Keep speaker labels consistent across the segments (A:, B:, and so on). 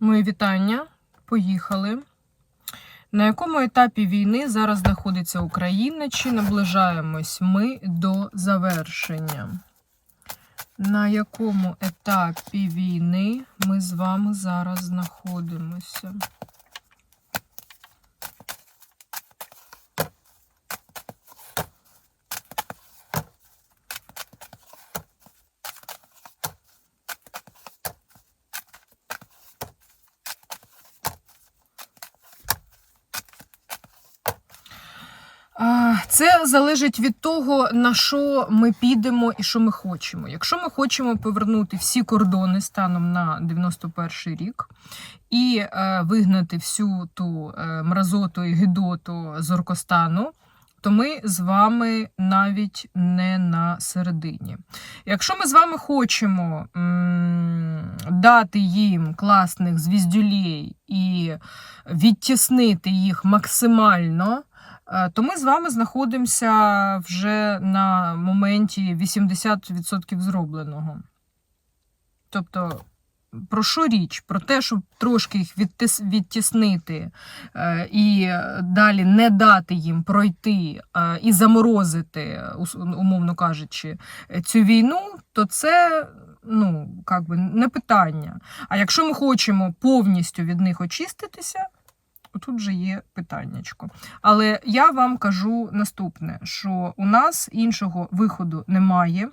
A: Мої вітання. Поїхали. На якому етапі війни зараз знаходиться Україна? Чи наближаємось ми до завершення? На якому етапі війни ми з вами зараз знаходимося? А, Це залежить від того, на що ми підемо і що ми хочемо. Якщо ми хочемо повернути всі кордони станом на 91 рік і е, вигнати всю ту е, мразоту і гидоту з Оркостану, то ми з вами навіть не на середині. Якщо ми з вами хочемо м, дати їм класних звіздюлей і відтіснити їх максимально. Е, то ми з вами знаходимося вже на моменті 80% зробленого. Тобто, про що річ? Про те, щоб трошки їх відтіснити е, і далі не дати їм пройти е, і заморозити, умовно кажучи, цю війну, то це ну, как би, не питання. А якщо ми хочемо повністю від них очиститися, Тут вже є питаннячко. Але я вам кажу наступне: що у нас іншого виходу немає,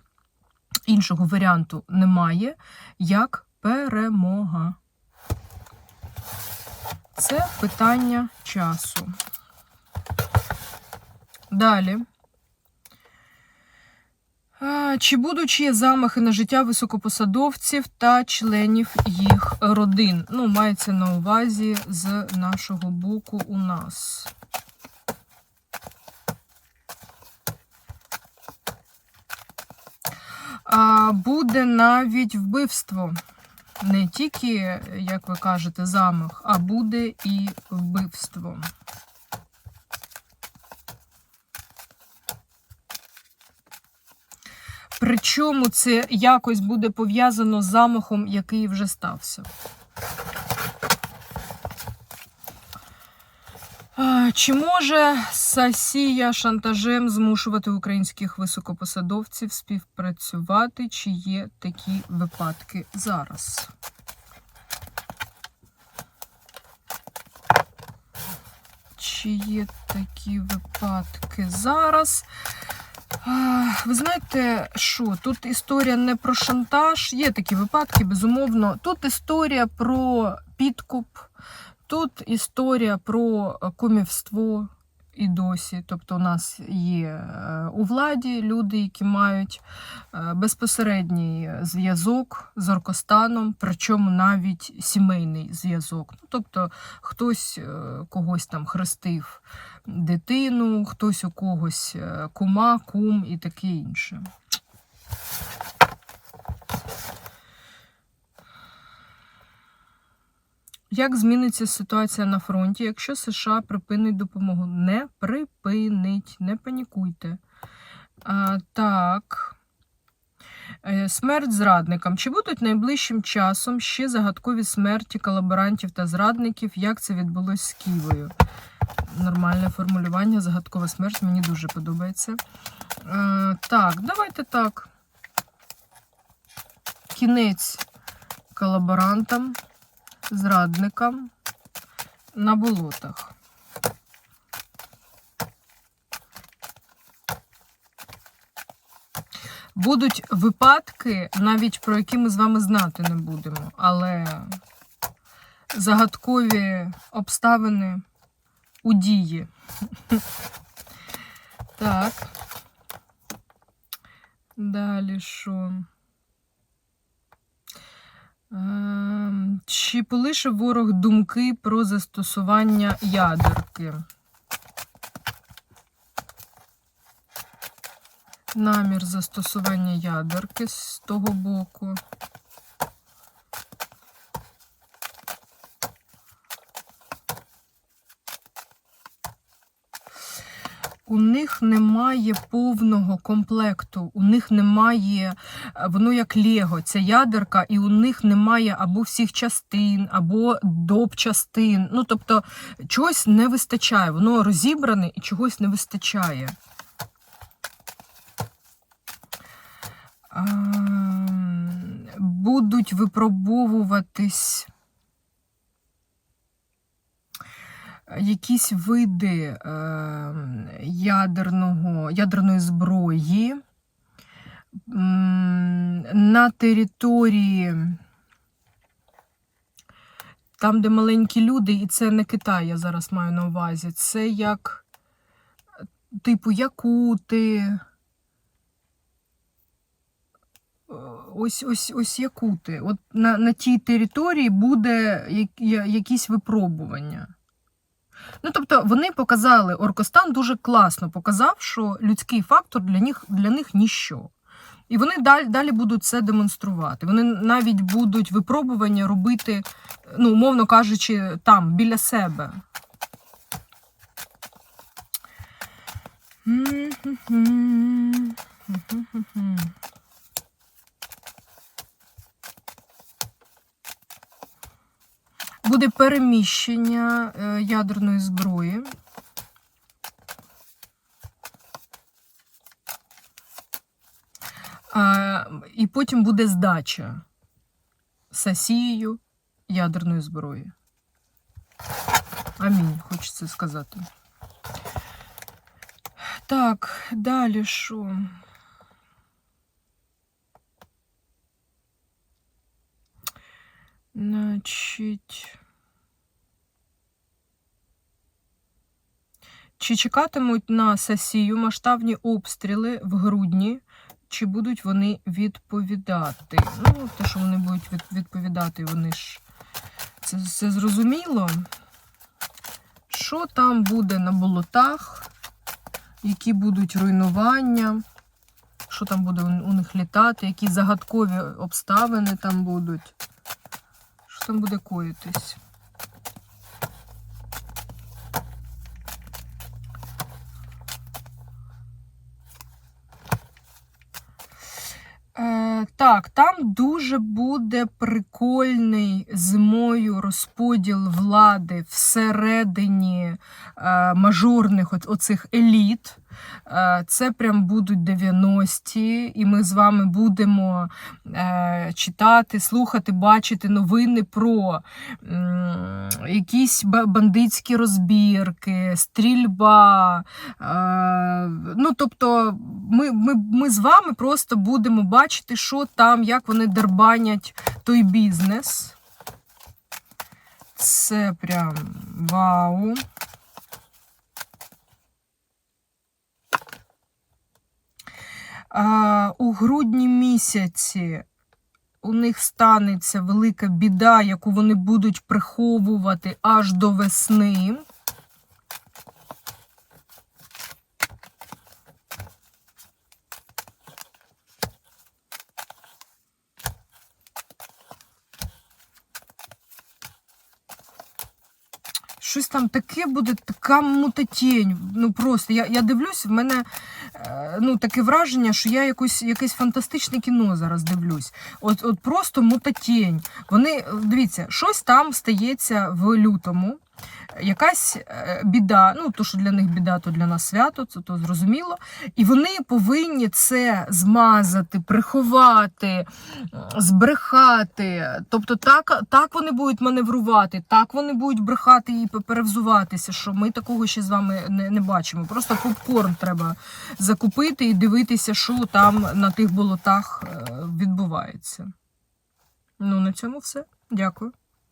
A: іншого варіанту немає, як перемога. Це питання часу. Далі. Чи будуть ще замахи на життя високопосадовців та членів їх родин? Ну, мається на увазі з нашого боку у нас. А, Буде навіть вбивство. Не тільки, як ви кажете, замах, а буде і вбивство. Причому це якось буде пов'язано з замахом, який вже стався. Чи може Сасія шантажем змушувати українських високопосадовців співпрацювати? Чи є такі випадки зараз? Чи є такі випадки зараз? Ви знаєте, що тут історія не про шантаж, є такі випадки, безумовно. Тут історія про підкуп, тут історія про е, кумівство і досі. Тобто, у нас є е, у владі люди, які мають е, безпосередній зв'язок з Оркостаном, причому навіть сімейний зв'язок. Ну, тобто, хтось е, когось там хрестив дитину, хтось у когось кума, кум і таке інше. Як зміниться ситуація на фронті, якщо США припинить допомогу? Не припинить, не панікуйте. А, так. Е, Смерть зрадникам. Чи будуть найближчим часом ще загадкові смерті колаборантів та зрадників? Як це відбулось з Києвою? Нормальне формулювання, загадкова смерть, мені дуже подобається. Е, так, давайте так. Кінець колаборантам, зрадникам на болотах. Будуть випадки, навіть про які ми з вами знати не будемо, але загадкові обставини у дії. Так. Далі що? Ем, Чи полишив ворог думки про застосування ядерки? Намір застосування ядерки з того боку. У них немає повного комплекту, у них немає, е, воно як Лего, ця ядерка, і у них немає або всіх частин, або доп частин. Ну, тобто, чогось не вистачає, воно розібране і чогось не вистачає. Ам, Будуть випробовуватись якісь види е, ядерного, ядерної зброї на території, там, де маленькі люди, і це не Китай, я зараз маю на увазі, це як типу якути. Ось, ось, ось якути. От на, на тій території буде якісь випробування. Ну, тобто вони показали, Оркостан дуже класно показав, що людський фактор для них, для них ніщо. І вони далі, далі будуть це демонструвати. Вони навіть будуть випробування робити, ну, умовно кажучи, там, біля себе. Буде переміщення е, ядерної зброї. І потім буде здача Сасією ядерної зброї. Амінь, хочеться сказати. Так, далі що? Значить. Чи чекатимуть на сесію масштабні обстріли в грудні? Чи будуть вони відповідати? Ну, те, що вони будуть від- відповідати, вони ж це, це зрозуміло. Що там буде на болотах? Які будуть руйнування? Що там буде у них літати? Які загадкові обставини там будуть? Що там буде коїтись? Е, так, там дуже буде прикольний зимою розподіл влади всередині е, мажорних оцих еліт. Е, це прям будуть 90-ті, і ми з вами будемо е, читати, слухати, бачити новини про якісь бандитські розбірки, стрільба. Е, ну, тобто, ми, ми, ми з вами просто будемо бачити, що там, як вони дербанять той бізнес. Це прям вау. У грудні місяці у них станеться велика біда, яку вони будуть приховувати аж до весни. Щось там таке буде, така мутатінь. Ну просто я, я дивлюсь, в мене ну, таке враження, що я якось, якесь фантастичне кіно зараз дивлюсь. От, от просто мутатінь. Вони, дивіться, щось там стається в лютому. Якась е, біда, ну то, що для них біда, то для нас свято, це то зрозуміло. І вони повинні це змазати, приховати, збрехати. Тобто, так, так вони будуть маневрувати, так вони будуть брехати і перевзуватися, що ми такого ще з вами не, не бачимо. Просто попкорн треба закупити і дивитися, що там на тих болотах е, відбувається. Ну, на цьому все. Дякую.